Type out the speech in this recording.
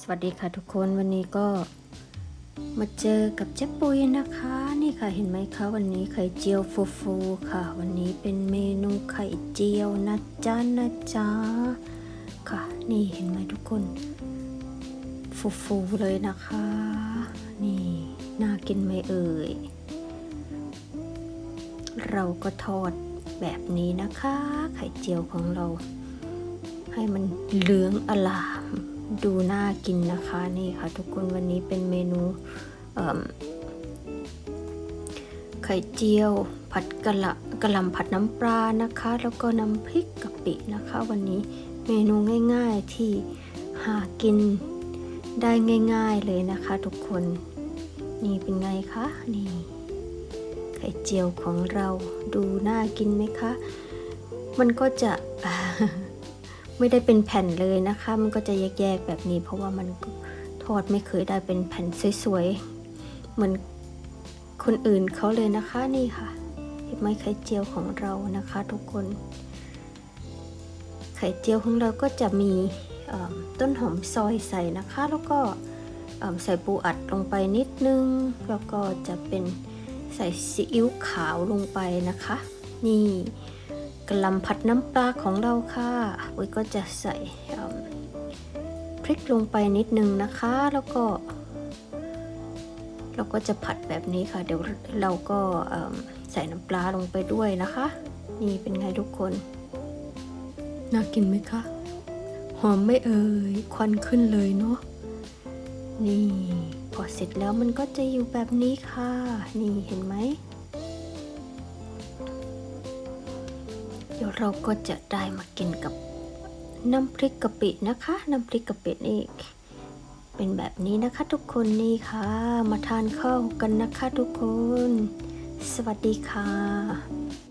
สวัสดีค่ะทุกคนวันนี้ก็มาเจอกับเจ๊ปุยนะคะ นี่ค่ะเห็นไหมคะวันนี้ไข่เจียวฟูฟูๆค่ะ วันนี้เป็นเมนูไข่เจียวนะจ๊ะนะจ๊ะค่ะ นี่เห็นไหมทุกคนฟูฟูๆเลยนะคะ นี่น่ากินไหมเอ่ยเราก็ทอดแบบนี้นะคะ ไข่เจียวของเรา ให้มันเหลืองอลาม ดูน่ากินนะคะนี่ค่ะทุกคนวันนี้เป็นเมนูไข่เจียว ผัดกะละกะหล่ำผัดน้ำปลานะคะ แล้วก็น้ำพริกกะปินะคะ วันนี้เมนูง่ายๆที่หากินได้ง่ายๆเลยนะคะทุกคนนี่เป็นไงคะนี่ไข่เจียวของเราดูน่ากินไหมคะ มันก็จะ ไม่ได้เป็นแผ่นเลยนะคะ มันก็จะแยกๆแบบนี้ เพราะว่ามันทอดไม่เคยได้เป็นแผ่นสวยๆ เหมือนคนอื่นเขาเลยนะคะนี่ค่ะเห็นไหมไข่เจียวของเรานะคะ ทุกคน ไข่เจียวของเราก็จะมีต้นหอมซอยใส่นะคะ แล้วก็ใส่ปูอัดลงไปนิดนึง แล้วก็จะเป็นใส่ซีอิ๊วขาวลงไปนะคะ นี่ กะหล่ำผัดน้ำปลาของเราค่ะอุ้ยก็จะใส่พริกลงไปนิดนึงนะคะ แล้วก็ เราก็จะผัดแบบนี้ค่ะ เดี๋ยวเราก็ใส่น้ำปลาลงไปด้วยนะคะ นี่เป็นไงทุกคน น่ากินไหมคะ หอมไม่เอ่ย ควันขึ้นเลยเนาะ นี่ พอเสร็จแล้วมันก็จะอยู่แบบนี้ค่ะ นี่เห็นไหม ดี๋ยวเราก็จะได้มากินกับน้ำพริกกะปินะคะ น้ำพริกกะปินี่เป็นแบบนี้นะคะทุกคนนี่ค่ะ มาทานข้าวกันนะคะทุกคน สวัสดีค่ะ